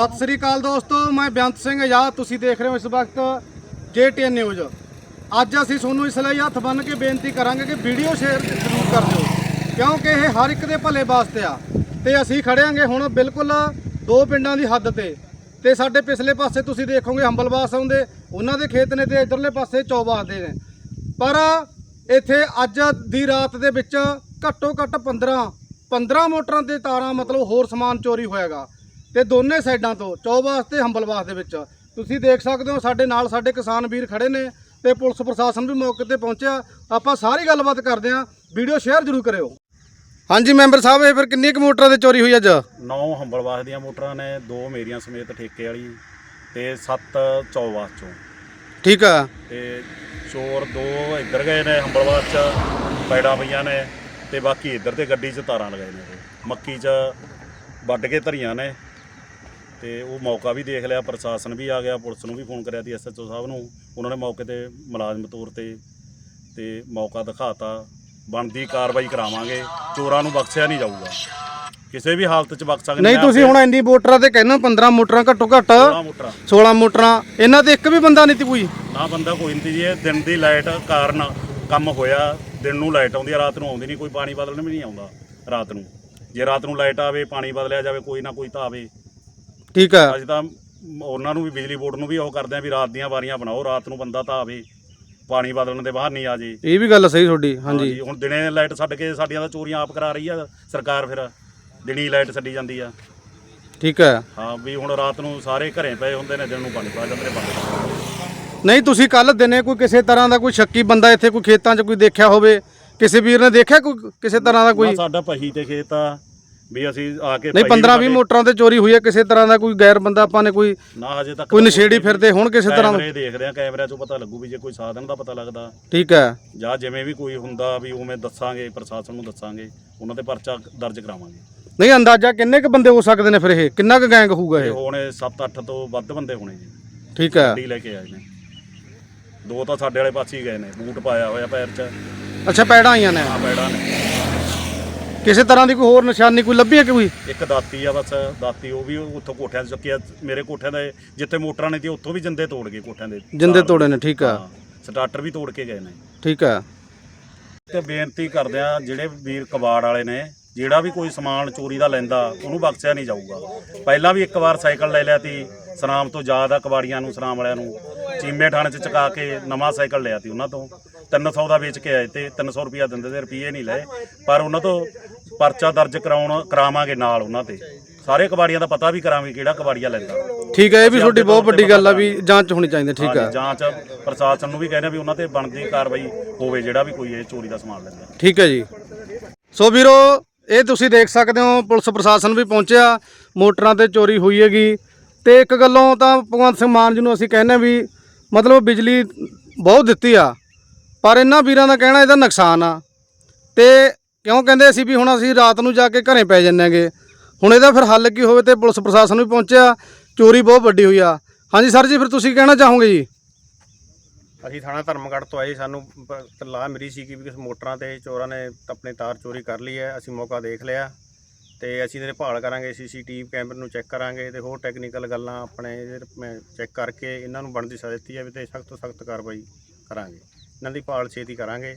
ਸਤਿ ਸ੍ਰੀ ਅਕਾਲ ਦੋਸਤੋ, ਮੈਂ ਬੇਅੰਤ ਸਿੰਘ ਆਜ਼ਾਦ ਤੁਸੀਂ ਦੇਖ ਰਹੇ ਹੋ ਇਸ ਵਕਤ ਜੇਟੀਐਨ ਨਿਊਜ਼ ਅੱਜ ਅਸੀਂ ਤੁਹਾਨੂੰ ਇਸ ਲਈ ਹੱਥ ਬੰਨ੍ਹ ਕੇ ਬੇਨਤੀ ਕਰਾਂਗੇ ਕਿ ਵੀਡੀਓ ਸ਼ੇਅਰ ਜ਼ਰੂਰ ਕਰ ਦਿਓ ਕਿਉਂਕਿ ਇਹ ਹਰ ਇੱਕ ਦੇ ਭਲੇ ਵਾਸਤੇ ਆ। ਤੇ ਅਸੀਂ ਖੜਿਆਂਗੇ ਹੁਣ ਬਿਲਕੁਲ ਦੋ ਪਿੰਡਾਂ ਦੀ ਹੱਦ ਤੇ। ਤੇ ਸਾਡੇ ਪਿਛਲੇ ਪਾਸੇ ਤੁਸੀਂ ਦੇਖੋਗੇ ਹੰਬਲਵਾਸ ਆਉਂਦੇ, ਉਹਨਾਂ ਦੇ ਖੇਤ ਨੇ ਤੇ ਇਧਰਲੇ ਪਾਸੇ ਚੌਬਾਸ ਦੇ ਨੇ। ਪਰ ਇੱਥੇ ਅੱਜ ਦੀ ਰਾਤ ਦੇ ਵਿੱਚ ਘੱਟੋ ਘੱਟ 15 15 ਮੋਟਰਾਂ ਤੇ ਤਾਰਾਂ ਮਤਲਬ ਹੋਰ ਸਮਾਨ ਚੋਰੀ ਹੋਇਆਗਾ। ਤੇ ਦੋਨੇ ਸਾਈਡਾਂ ਤੋਂ ਚੌਬਾਸ ਤੇ ਹੰਬਲਵਾਸ ਦੇ ਵਿੱਚ। ਤੁਸੀਂ ਦੇਖ ਸਕਦੇ ਹੋ ਸਾਡੇ ਨਾਲ ਸਾਡੇ ਕਿਸਾਨ ਵੀਰ ਖੜੇ ਨੇ ਤੇ ਪੁਲਿਸ ਪ੍ਰਸ਼ਾਸਨ ਵੀ ਮੌਕੇ ਤੇ ਪਹੁੰਚਿਆ। ਆਪਾਂ ਸਾਰੀ ਗੱਲਬਾਤ ਕਰਦੇ ਆਂ ਵੀਡੀਓ ਸ਼ੇਅਰ ਜ਼ਰੂਰ ਕਰਿਓ। ਹਾਂਜੀ ਮੈਂਬਰ ਸਾਹਿਬ ਇਹ ਫਿਰ ਕਿੰਨੀ ਕੁ ਮੋਟਰਾਂ ਤੇ ਚੋਰੀ ਹੋਈ ਅੱਜ? ਨੌ ਹੰਬਲਵਾਸ ਦੀਆਂ ਮੋਟਰਾਂ ਨੇ ਦੋ ਮੇਰੀਆਂ ਸਮੇਤ ਠੇਕੇ ਵਾਲੀ ਤੇ ਸੱਤ ਚੌਵਾਸ ਚੋਂ। ਠੀਕ ਆ। ਤੇ ਚੋਰ ਦੋ ਇੱਧਰ ਗਏ ਨੇ ਹੰਬਲਵਾਸ ਚ ਪੈੜਾਂ ਪਈਆਂ ਨੇ ਤੇ ਬਾਕੀ ਇੱਧਰ ਤੇ ਗੱਡੀ 'ਚ ਤਾਰਾਂ ਲਗਾਏ ਨੇ। ਮੱਕੀ 'ਚ ਵੱਢ ਕੇ ਧਰੀਆਂ ਨੇ। ਤੇ ਉਹ ਮੌਕਾ ਵੀ ਦੇਖ ਲਿਆ ਪ੍ਰਸ਼ਾਸਨ ਵੀ ਆ ਗਿਆ ਪੁਲਿਸ ਨੂੰ ਵੀ ਫੋਨ ਕਰਿਆ ਸੀ ਐਸਐਚਓ ਸਾਹਿਬ ਨੂੰ। ਉਹਨਾਂ ਨੇ ਮੌਕੇ ਤੇ ਮੁਲਾਜ਼ਮ ਤੌਰ ਤੇ ਤੇ ਮੌਕਾ ਦਿਖਾਤਾ ਬਣਦੀ ਕਾਰਵਾਈ ਕਰਾਵਾਂਗੇ ਚੋਰਾਂ ਨੂੰ ਬਖਸ਼ਿਆ ਨਹੀਂ ਜਾਊਗਾ। ਕਿਸੇ ਵੀ ਹਾਲਤ 'ਚ ਬਖਸ਼ ਸਕਦੇ ਨਹੀਂ ਤੁਸੀਂ ਹੁਣ ਇੰਨੀ ਮੋਟਰਾਂ ਤੇ ਕਹਿੰਦੇ ਹੋ 15 ਮੋਟਰਾਂ ਘੱਟੋ ਘੱਟ 16 ਮੋਟਰਾਂ। 16 ਮੋਟਰਾਂ ਇਹਨਾਂ ਤੇ ਇੱਕ ਵੀ ਬੰਦਾ ਨਹੀਂ ਤੀ ਕੋਈ। ਨਾ ਬੰਦਾ ਕੋਈ ਨਹੀਂ ਜੀ ਇਹ ਦਿਨ ਦੀ ਲਾਈਟ ਕਾਰਨ ਕੰਮ ਹੋਇਆ ਦਿਨ ਨੂੰ ਲਾਈਟ ਆਉਂਦੀ ਆ ਰਾਤ ਨੂੰ ਆਉਂਦੀ ਨਹੀਂ ਕੋਈ ਪਾਣੀ ਬਦਲਣ ਵੀ ਨਹੀਂ ਆਉਂਦਾ ਰਾਤ ਨੂੰ। ਜੇ ਰਾਤ ਨੂੰ ਲਾਈਟ ਆਵੇ ਪਾਣੀ ਬਦਲਿਆ ਜਾਵੇ ਕੋਈ ਨਾ ਕੋਈ ਤਾਂ ਆਵੇ। ਠੀਕ ਆ। ਅਸੀਂ ਤਾਂ ਉਹਨਾਂ ਨੂੰ ਵੀ ਬਿਜਲੀ ਬੋਰਡ ਨੂੰ ਵੀ ਉਹ ਕਰਦੇ ਆ ਵੀ ਰਾਤ ਦੀਆਂ ਵਾਰੀਆਂ ਬਣਾਓ ਰਾਤ ਨੂੰ ਬੰਦਾ ਤਾਂ ਆਵੇ ਪਾਣੀ ਬਦਲਣ ਦੇ ਬਾਹਰ ਨਹੀਂ ਆ ਜੇ। ਇਹ ਵੀ ਗੱਲ ਸਹੀ ਤੁਹਾਡੀ ਹਾਂਜੀ। ਹੁਣ ਦਿਨੇ ਲਾਈਟ ਛੱਡ ਕੇ ਸਾਡੀਆਂ ਤਾਂ ਚੋਰੀਆਂ ਆਪ ਕਰਾ ਰਹੀ ਆ ਸਰਕਾਰ ਫਿਰ ਦਿਨੀ ਲਾਈਟ ਛੱਡੀ ਜਾਂਦੀ ਆ। ਠੀਕ ਹੈ ਹਾਂ ਵੀ ਹੁਣ ਰਾਤ ਨੂੰ ਸਾਰੇ ਘਰੇ ਪਏ ਹੁੰਦੇ ਨੇ ਦਿਨ ਨੂੰ ਪਾਣੀ ਪਾ ਜਾਂਦੇ ਨੇ ਬੰਦ ਨਹੀਂ ਤੁਸੀਂ ਕੱਲ ਦਿਨੇ ਕੋਈ ਕਿਸੇ ਤਰ੍ਹਾਂ ਦਾ ਕੋਈ ਸ਼ੱਕੀ ਬੰਦਾ ਇੱਥੇ ਕੋਈ ਖੇਤਾਂ 'ਚ ਕੋਈ ਦੇਖਿਆ ਹੋਵੇ ਕਿਸੇ ਵੀਰ ਨੇ ਦੇਖਿਆ ਕੋਈ ਕਿਸੇ ਤਰ੍ਹਾਂ ਦਾ ਕੋਈ? ਸਾਡਾ ਪਹੀ ਤੇ ਖੇਤ ਆ ਵੀ ਅਸੀਂ ਆ ਕੇ ਨਹੀਂ ਪਹੀ 15 20 ਸਾਡੇ- ਮੋਟਰਾਂ ਤੇ ਚੋਰੀ ਹੋਈ ਹੈ ਕਿਸੇ ਤਰ੍ਹਾਂ ਦਾ ਕੋਈ ਗੈਰ ਬੰਦਾ ਆਪਾਂ ਨੇ ਕੋਈ ਨਾ ਹਜੇ ਤੱਕ ਕੋਈ ਨਸ਼ੇੜੀ ਫਿਰਦੇ ਹੁਣ ਕਿਸੇ ਤਰ੍ਹਾਂ ਦਾ ਕੈਮਰੇ ਦੇਖਦੇ ਆ ਕੈਮਰਿਆਂ ਚੋਂ ਪਤਾ ਲੱਗੂ ਵੀ ਜੇ ਕੋਈ ਸਾਧਨ ਦਾ ਪਤਾ ਲੱਗਦਾ। ਠੀਕ ਹੈ। ਜਾਂ ਜਿਵੇਂ ਵੀ ਕੋਈ ਹੁੰਦਾ ਵੀ ਉਵੇਂ ਦੱਸਾਂਗੇ ਪ੍ਰਸ਼ਾਸਨ ਨੂੰ ਦੱਸਾਂਗੇ ਉਹਨਾਂ ਤੇ ਪਰਚਾ ਦਰਜ ਕਰਾਵਾਂਗੇ। ਨਹੀਂ ਅੰਦਾਜ਼ਾ ਕਿੰਨੇ ਕ ਬੰਦੇ ਹੋ ਸਕਦੇ ਨੇ ਫਿਰ ਇਹ? ਕਿੰਨਾ ਕ ਗੈਂਗ ਹੋਊਗਾ ਇਹ ਹੁਣ 7-8 ਤੋਂ ਵੱਧ ਬੰਦੇ ਹੋਣੇ ਜੀ। ਠੀਕ ਹੈ। ਗੱਡੀ ਲੈ ਕੇ ਆਏ ਨੇ। ਦੋ ਤਾਂ ਸਾਡੇ ਵਾਲੇ ਪਾਸੇ ਹੀ ਗਏ ਨੇ ਬੂਟ ਪਾਇਆ ਹੋਇਆ ਪੈਰ 'ਚ। ਅੱਛਾ ਪੈੜਾਂ ਆਈਆਂ ਨੇ। ਆ ਪੈੜਾਂ ਨੇ। ਕਿਸੇ ਤਰ੍ਹਾਂ ਦੀ ਕੋਈ ਹੋਰ ਨਿਸ਼ਾਨੀ ਕੋਈ ਲੱਭੀ ਹੈ ਕਿ ਕੋਈ? ਇੱਕ ਦਾਤੀ ਆ ਬਸ ਦਾਤੀ ਉਹ ਵੀ ਉੱਥੋਂ ਕੋਠਿਆਂ 'ਚ ਚੁੱਕਿਆ ਮੇਰੇ ਕੋਠਿਆਂ ਦੇ ਜਿੱਥੇ ਮੋਟਰਾਂ ਨੇ ਤੇ ਉੱਥੋਂ ਵੀ ਜਿੰਦੇ ਤੋੜ ਗਏ ਕੋਠਿਆਂ ਦੇ। ਜਿੰਦੇ ਤੋੜੇ ਨੇ ਠੀਕ ਆ। ਹਾਂ, ਸਟਾਰਟਰ ਵੀ ਤੋੜ ਕੇ ਗਏ ਨੇ। ਠੀਕ ਆ। ਤੇ ਬੇਨਤੀ ਕਰਦੇ ਆ ਜਿਹੜੇ ਵੀਰ ਕਬਾੜ ਵਾਲੇ ਨੇ ਜਿਹੜਾ ਵੀ ਕੋਈ ਸਮਾਨ ਚੋਰੀ ਦਾ ਲੈਂਦਾ ਉਹਨੂੰ ਬਖਸ਼ਿਆ ਨਹੀਂ ਜਾਊਗਾ। ਪਹਿਲਾਂ ਵੀ ਇੱਕ ਵਾਰ ਸਾਈਕਲ ਲੈ ਲਿਆ ਤੀ ਸਨਾਮ ਤੋਂ ਜ਼ਿਆਦਾ ਕਬਾੜੀਆਂ ਨੂੰ ਸਨਾਮ ਵਾਲਿਆਂ ਨੂੰ। ਚੀਮੇ ਥਾਣੇ 'ਚ ਚਕਾ ਕੇ ਨਵਾਂ ਸਾਈਕਲ ਲਿਆ ਤੀ ਉਹਨਾਂ ਤੋਂ। 300 ਦਾ ਵੇਚ ਕੇ ਆਏ ਤੇ 300 ਰੁਪਿਆ ਦਿੰਦੇ ਤੇ ਰੁਪਏ ਨਹੀਂ ਲਏ। ਪਰ ਉਹਨਾਂ ਤੋਂ ਪਰਚਾ ਦਰਜ ਕਰਾਉਣ ਕਰਾਵਾਂਗੇ ਨਾਲ ਉਹਨਾਂ ਤੇ। ਸਾਰੇ ਕਬਾੜੀਆਂ ਦਾ ਪਤਾ ਵੀ ਕਰਾਂਗੇ ਕਿਹੜਾ ਕਬਾੜੀਆ ਲੈਂਦਾ। ਠੀਕ ਹੈ ਇਹ ਵੀ ਤੁਹਾਡੀ ਬਹੁਤ ਵੱਡੀ ਗੱਲ ਆ ਵੀ ਜਾਂਚ ਹੋਣੀ ਚਾਹੀਦੀ ਠੀਕ ਆ। ਜਾਂਚ ਪ੍ਰਸ਼ਾਸਨ ਨੂੰ ਵੀ ਕਹਿੰਦੇ ਵੀ ਉਹਨਾਂ ਤੇ ਬਣਦੀ ਕਾਰਵਾਈ ਹੋਵੇ ਜਿਹੜਾ ਵੀ ਕੋਈ ਇਹ ਚੋਰੀ ਦਾ ਸਮਾਨ ਲੈਂਦਾ। ਠੀਕ ਹੈ ਜੀ। ਸੋ ਵੀਰੋ ਇਹ ਤੁਸੀਂ ਦੇਖ ਸਕਦੇ ਹੋ ਪੁਲਿਸ ਪ੍ਰਸ਼ਾਸਨ ਵੀ ਪਹੁੰਚਿਆ ਮੋਟਰਾਂ ਤੇ ਚੋਰੀ ਹੋਈ ਹੈਗੀ। ਤੇ ਇੱਕ ਗੱਲੋਂ ਤਾਂ ਭਗਵੰਤ ਸਿੰਘ ਮਾਨ ਜੀ ਨੂੰ ਅਸੀਂ ਕਹਿੰਦੇ ਵੀ ਮਤਲਬ ਬਿਜਲੀ ਬਹੁਤ ਦਿੱਤੀ ਆ। ਪਰ ਇਹਨਾਂ ਵੀਰਾਂ ਦਾ ਕਹਿਣਾ ਇਹਦਾ ਨੁਕਸਾਨ ਆ। ਤੇ ਕਿਉਂ ਕਹਿੰਦੇ ਅਸੀਂ ਵੀ ਹੁਣ ਅਸੀਂ ਰਾਤ ਨੂੰ ਜਾ ਕੇ ਘਰੇ ਪੈ ਜੰਨੇ ਆਂਗੇ ਹੁਣ ਇਹਦਾ ਫਿਰ ਹੱਲ ਕੀ ਹੋਵੇ ਤੇ ਪੁਲਿਸ ਪ੍ਰਸ਼ਾਸਨ ਵੀ ਪਹੁੰਚਿਆ, ਚੋਰੀ ਬਹੁਤ ਵੱਡੀ ਹੋਈ ਆ। ਹਾਂਜੀ ਸਰ ਜੀ, ਫਿਰ ਤੁਸੀਂ ਕਹਿਣਾ ਚਾਹੋਗੇ ਜੀ? ਅਸੀਂ ਥਾਣਾ ਧਰਮਗੜ੍ਹ ਤੋਂ ਆਏ, ਸਾਨੂੰ ਪ- ਤਲਾਹ ਮਿਲੀ ਸੀ ਕਿ ਵੀ ਕਿਸੇ ਮੋਟਰਾਂ ਤੇ ਚੋਰਾਂ ਨੇ ਆਪਣੀ ਤਾਰ ਚੋਰੀ ਕਰ ਲਈ ਹੈ। ਅਸੀਂ ਮੌਕਾ ਦੇਖ ਲਿਆ ਤੇ ਅਸੀਂ ਇਹਦੇ ਭਾਲ ਕਰਾਂਗੇ, ਸੀਸੀਟੀਵੀ ਕੈਮਰੇ ਨੂੰ ਚੈੱਕ ਕਰਾਂਗੇ ਤੇ ਹੋਰ ਟੈਕਨੀਕਲ ਗੱਲਾਂ ਆਪਣੇ ਇਹਦੇ ਚੈੱਕ ਕਰਕੇ ਇਹਨਾਂ ਨੂੰ ਬਣਦੀ ਸਜ਼ਾ ਦਿੱਤੀ ਜਾਵੇ ਤੇ ਸਖਤ ਤੋਂ ਸਖਤ ਕਾਰਵਾਈ ਕਰਾਂਗੇ। ਇਹਨਾਂ ਦੀ ਭਾਲ ਛੇਤੀ ਕਰਾਂਗੇ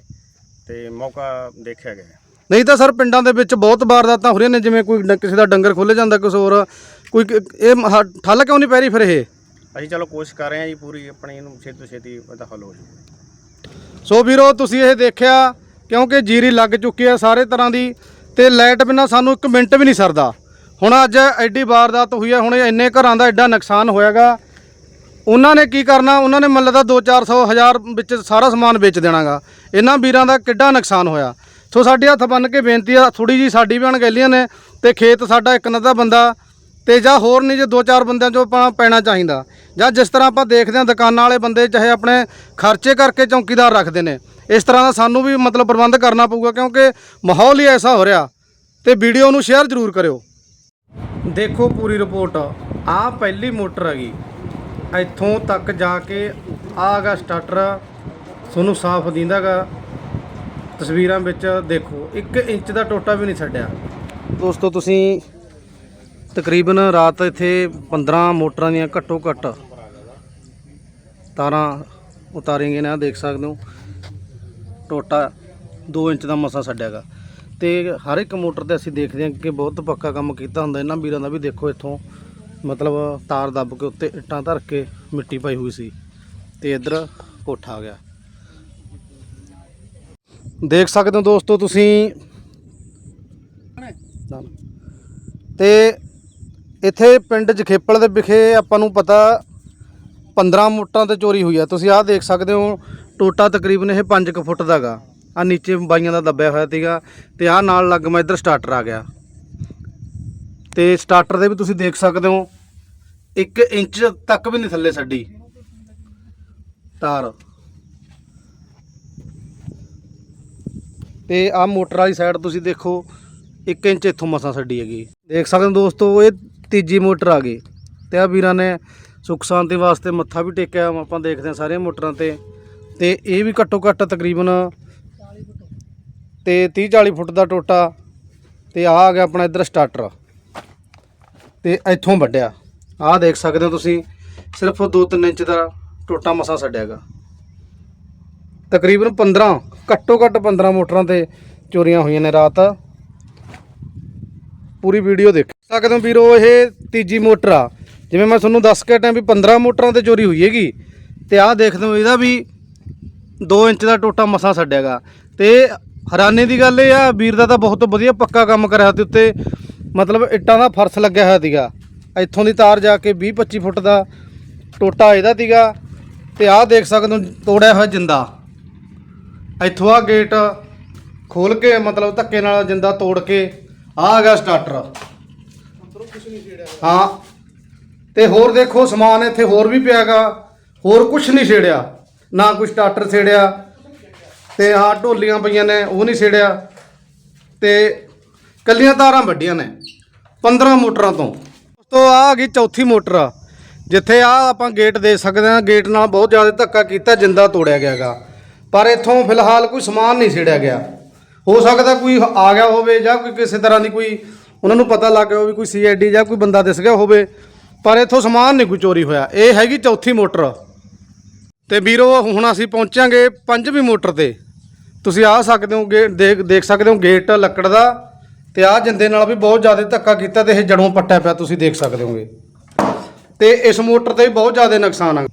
ਤੇ ਮੌਕਾ ਦੇਖਿਆ ਗਿਆ। ਨਹੀਂ ਤਾਂ ਸਰ ਪਿੰਡਾਂ ਦੇ ਵਿੱਚ ਬਹੁਤ ਵਾਰਦਾਤਾਂ ਹੋ ਰਹੀਆਂ ਨੇ ਜਿਵੇਂ ਕੋਈ ਡ- ਕਿਸੇ ਦਾ ਡੰਗਰ ਖੁੱਲ ਜਾਂਦਾ ਕੁਝ ਹੋਰ ਕੋਈ ਕ- ਇਹ ਹ- ਠੱਲ ਕਿਉਂ ਨਹੀਂ ਪੈ ਰਹੀ ਫਿਰ ਇਹ? ਅਸੀਂ ਚਲੋ ਕੋਸ਼ਿਸ਼ ਕਰ ਰਹੇ ਹਾਂ ਜੀ ਪੂਰੀ ਆਪਣੀ ਇਹਨੂੰ ਛੇਤੀ ਤੋਂ ਛੇਤੀ ਇਹਦਾ ਹੱਲ ਹੋ ਜਾਵੇ ਸੋ ਵੀਰੋ ਤੁਸੀਂ ਇਹ ਦੇਖਿਆ ਕਿਉਂਕਿ ਜੀਰੀ ਲੱਗ ਚੁੱਕੀ ਹੈ ਸਾਰੇ ਤਰ੍ਹਾਂ ਦੀ ਤੇ ਲਾਈਟ ਬਿਨਾਂ ਸਾਨੂੰ ਇੱਕ ਮਿੰਟ ਵੀ ਨਹੀਂ ਸਰਦਾ। ਹੁਣ ਅੱਜ ਐਡੀ ਵਾਰਦਾਤ ਹੋਈ ਹੈ ਹੁਣ ਇੰਨੇ ਘਰਾਂ ਦਾ ਐਡਾ ਨੁਕਸਾਨ ਹੋਇਆਗਾ ਉਹਨਾਂ ਨੇ ਕੀ ਕਰਨਾ, ਉਹਨਾਂ ਨੇ ਮਤਲਬ ਦਾ 2-400 ਹਜ਼ਾਰ ਵਿੱਚ ਸਾਰਾ ਸਮਾਨ ਵੇਚ ਦੇਣਾਗਾ। ਇਹਨਾਂ ਵੀਰਾਂ ਦਾ ਕਿੱਡਾ ਨੁਕਸਾਨ ਹੋਇਆ। ਸੋ ਸਾਡੇ ਹੱਥ ਬੰਨ ਕੇ ਬੇਨਤੀ ਆ ਥੋੜੀ ਜੀ ਸਾਡੀ ਵੀ ਅਣਗਹਿਲੀਆਂ ਨੇ ਤੇ ਖੇਤ ਸਾਡਾ ਇੱਕ ਨਦਾ ਬੰਦਾ ਤੇ ਜਾਂ ਹੋਰ ਨਹੀਂ ਜੇ ਦੋ ਚਾਰ ਬੰਦਿਆਂ ਚੋਂ ਆਪਾਂ ਪੈਣਾ ਚਾਹੀਦਾ। ਜਾਂ ਜਿਸ ਤਰ੍ਹਾਂ ਆਪਾਂ ਦੇਖਦੇ ਹਾਂ ਦੁਕਾਨਾਂ ਵਾਲੇ ਬੰਦੇ ਚਾਹੇ ਆਪਣੇ ਖਰਚੇ ਕਰਕੇ ਚੌਕੀਦਾਰ ਰੱਖਦੇ ਨੇ, ਇਸ ਤਰ੍ਹਾਂ ਦਾ ਸਾਨੂੰ ਵੀ ਮਤਲਬ ਪ੍ਰਬੰਧ ਕਰਨਾ ਪਊਗਾ ਕਿਉਂਕਿ ਮਾਹੌਲ ਹੀ ਐਸਾ ਹੋ ਰਿਹਾ। ਤੇ ਵੀਡੀਓ ਨੂੰ ਸ਼ੇਅਰ ਜ਼ਰੂਰ ਕਰਿਓ। ਦੇਖੋ ਪੂਰੀ ਰਿਪੋਰਟ, ਆਹ ਪਹਿਲੀ ਮੋਟਰ ਹੈਗੀ। ਇੱਥੋਂ ਤੱਕ ਜਾ ਕੇ ਆਗਾ ਸਟਾਰਟਰ ਤੁਹਾਨੂੰ ਸਾਫ਼ ਦਿੰਦਾਗਾ ਤਸਵੀਰਾਂ ਵਿੱਚ ਦੇਖੋ 1 ਇੰਚ ਦਾ ਟੋਟਾ ਵੀ ਨਹੀਂ ਛੱਡਿਆ। ਦੋਸਤੋ, ਤੁਸੀਂ ਤਕਰੀਬਨ ਰਾਤ ਇੱਥੇ 15 ਮੋਟਰਾਂ ਦੀਆਂ ਘੱਟੋ ਘੱਟ ਤਾਰਾਂ ਉਤਾਰੀਆਂ ਗਈਆਂ ਨੇ, ਆਹ ਦੇਖ ਸਕਦੇ ਹੋ। ਟੋਟਾ 2 ਇੰਚ ਦਾ ਮਸਾ ਛੱਡਿਆਗਾ ਤੇ ਹਰ ਇੱਕ ਮੋਟਰ ਤੇ ਅਸੀਂ ਦੇਖਦੇ ਹਾਂ ਕਿ ਬਹੁਤ ਪੱਕਾ ਕੰਮ ਕੀਤਾ ਹੁੰਦਾ। ਇਹਨਾਂ ਵੀਰਾਂ ਦਾ ਵੀ ਦੇਖੋ ਇੱਥੋਂ। ਮਤਲਬ ਤਾਰ ਦੱਬ ਕੇ ਉੱਤੇ ਇੱਟਾਂ ਧਰ ਕੇ ਮਿੱਟੀ ਪਾਈ ਹੋਈ ਸੀ ਤੇ ਇੱਧਰ ਕੋਠਾ ਆ ਗਿਆ। ਦੇਖ ਸਕਦੇ ਹੋ ਦੋਸਤੋ ਤੁਸੀਂ। ਤੇ ਇੱਥੇ ਪਿੰਡ ਜਖੇਪਲ ਦੇ ਵਿਖੇ ਆਪਾਂ ਨੂੰ ਪਤਾ 15 ਮੋਟਰਾਂ ਤੇ ਚੋਰੀ ਹੋਈ ਆ। ਤੁਸੀਂ ਆਹ ਦੇਖ ਸਕਦੇ ਹੋ, ਟੋਟਾ ਤਕਰੀਬਨ ਇਹ 5 ਫੁੱਟ ਦਾਗਾ ਆ ਨੀਚੇ ਬਾਈਆਂ ਦਾ ਦੱਬਿਆ ਹੋਇਆ ਸੀਗਾ ਤੇ ਆਹ ਨਾਲ ਲੱਗ ਮੈਂ ਇੱਧਰ ਸਟਾਰਟਰ ਆ ਗਿਆ। ਤੇ ਸਟਾਰਟਰ ਦੇ ਵੀ ਤੁਸੀਂ ਦੇਖ ਸਕਦੇ ਹੋ 1 ਇੰਚ ਤੱਕ ਵੀ ਨਹੀਂ ਥੱਲੇ ਛੱਡੀ। ਤਾਰ। ਤੇ ਆ ਮੋਟਰ ਵਾਲੀ ਸਾਈਡ ਤੁਸੀਂ ਦੇਖੋ 1 ਇੰਚ ਇੱਥੋਂ ਮਸਾਂ ਛੱਡੀ ਹੈਗੀ। ਦੇਖ ਸਕਦੇ ਹੋ ਦੋਸਤੋ, ਇਹ ਤੀਜੀ ਮੋਟਰ ਆ ਗਈ। ਤੇ ਆ ਵੀਰਾਂ ਨੇ ਸੁੱਖ ਸ਼ਾਂਤੀ ਵਾਸਤੇ ਮੱਥਾ ਵੀ ਟੇਕਿਆ, ਆਪਾਂ ਦੇਖਦੇ ਹਾਂ ਸਾਰੀਆਂ ਮੋਟਰਾਂ ਤੇ। ਤੇ ਇਹ ਵੀ ਘੱਟੋ ਘੱਟ ਤਕਰੀਬਨ ਤੇ 30 40 ਫੁੱਟ ਦਾ ਟੋਟਾ। ਤੇ ਆ ਆ ਗਿਆ ਆਪਣਾ ਇੱਧਰ ਸਟਾਰਟਰ ਤੇ ਇੱਥੋਂ ਵੱਢਿਆ। ਆਹ ਦੇਖ ਸਕਦੇ ਹੋ ਤੁਸੀਂ, ਸਿਰਫ 2-3 ਇੰਚ ਦਾ ਟੋਟਾ ਮਸਾਂ ਛੱਡਿਆਗਾ ਤਕਰੀਬਨ 15 ਘੱਟੋ ਘੱਟ 15 ਮੋਟਰਾਂ ਤੇ ਚੋਰੀਆਂ ਹੋਈਆਂ ਨੇ ਰਾਤ। ਪੂਰੀ ਵੀਡੀਓ ਦੇਖ ਸਕਦੇ ਹੋ ਵੀਰੋ, ਇਹ ਤੀਜੀ ਮੋਟਰ ਆ। ਜਿਵੇਂ ਮੈਂ ਤੁਹਾਨੂੰ ਦੱਸ ਕੇ ਹਟਿਆ ਵੀ 15 ਮੋਟਰਾਂ ਤੇ ਚੋਰੀ ਹੋਈ ਹੈਗੀ। ਤੇ ਆਹ ਦੇਖਦੇ ਹੋ ਇਹਦਾ ਵੀ 2 ਇੰਚ ਦਾ ਟੋਟਾ ਮਸਾਂ ਛੱਡਿਆਗਾ ਤੇ ਹੈਰਾਨੀ ਦੀ ਗੱਲ ਇਹ ਆ, ਵੀਰ ਦਾ ਤਾਂ ਬਹੁਤ ਵਧੀਆ ਪੱਕਾ ਕੰਮ ਕਰਿਆ ਤੇ ਉੱਤੇ। ਮਤਲਬ ਇੱਟਾਂ ਦਾ ਫਰਸ਼ ਲੱਗਿਆ ਹੋਇਆ ਸੀਗਾ। ਇੱਥੋਂ ਦੀ ਤਾਰ ਜਾ ਕੇ 20 25 ਫੁੱਟ ਦਾ ਟੋਟਾ ਇਹਦਾ ਸੀਗਾ ਤੇ ਆਹ ਦੇਖ ਸਕਦੇ ਹੋ ਤੋੜਿਆ ਹੋਇਆ ਜਿੰਦਾ। ਇੱਥੋਂ ਆ ਗੇਟ ਖੋਲ ਕੇ ਮਤਲਬ ਧੱਕੇ ਨਾਲ ਜਿੰਦਾ ਤੋੜ ਕੇ ਆ ਆ ਗਿਆ ਸਟਾਰਟਰ ਹਾਂ। ਤੇ ਹੋਰ ਦੇਖੋ ਸਮਾਨ ਇੱਥੇ ਹੋਰ ਵੀ ਪਿਆਗਾ। ਹੋਰ ਕੁਝ ਨਹੀਂ ਛੇੜਿਆ। ਨਾ ਕੋਈ ਸਟਾਰਟਰ ਛੇੜਿਆ। ਤੇ ਹਾਂ ਢੋਲੀਆਂ ਪਈਆਂ ਨੇ ਉਹ ਨਹੀਂ ਛੇੜਿਆ। ਤੇ ਕੱਲੀਆਂ ਤਾਰਾਂ ਵੱਡੀਆਂ ਨੇ 15 ਮੋਟਰਾਂ ਤੋਂ। ਉਸ ਤੋਂ ਆ ਆ ਗਈ ਚੌਥੀ ਮੋਟਰ ਜਿੱਥੇ ਆ ਆਪਾਂ ਗੇਟ ਦੇ ਸਕਦੇ ਹਾਂ ਗੇਟ ਨਾਲ ਬਹੁਤ ਜ਼ਿਆਦਾ ਧੱਕਾ ਕੀਤਾ, ਜਿੰਦਾ ਤੋੜਿਆ ਗਿਆਗਾ ਪਰ ਇੱਥੋਂ ਫਿਲਹਾਲ ਕੋਈ ਸਮਾਨ ਨਹੀਂ ਛੇੜਿਆ ਗਿਆ। ਹੋ ਸਕਦਾ ਕੋਈ ਆ ਗਿਆ ਹੋਵੇ ਜਾਂ ਕੋਈ ਕਿਸੇ ਤਰ੍ਹਾਂ ਦੀ ਕੋਈ, ਉਹਨਾਂ ਨੂੰ ਪਤਾ ਲੱਗ ਗਿਆ ਹੋਵੇ ਕੋਈ ਸੀਆਈਡੀ ਜਾਂ ਕੋਈ ਬੰਦਾ ਦਿਸ ਗਿਆ ਹੋਵੇ, ਪਰ ਇੱਥੋਂ ਸਮਾਨ ਨਹੀਂ ਕੋਈ ਚੋਰੀ ਹੋਇਆ। ਇਹ ਹੈਗੀ ਚੌਥੀ ਮੋਟਰ। ਤੇ ਵੀਰੋ, ਹੁਣ ਅਸੀਂ ਪਹੁੰਚਾਂਗੇ ਪੰਜਵੀਂ ਮੋਟਰ ਤੇ। ਤੁਸੀਂ ਆ ਸਕਦੇ ਹੋ ਗੇਟ ਦੇਖ ਦੇਖ ਸਕਦੇ ਹੋ ਗੇਟ ਲੱਕੜ ਦਾ। ਤੇ ਆ ਜਿੰਦੇ ਨਾਲ ਵੀ ਬਹੁਤ ਜ਼ਿਆਦਾ ਧੱਕਾ ਕੀਤਾ ਤੇ ਇਹ ਜੜੋਂ ਪੱਟਿਆ ਪਿਆ, ਤੁਸੀਂ ਦੇਖ ਸਕਦੇ ਹੋਗੇ। ਤੇ ਇਸ ਮੋਟਰ ਤੇ ਵੀ ਬਹੁਤ ਜ਼ਿਆਦਾ ਨੁਕਸਾਨ ਆ।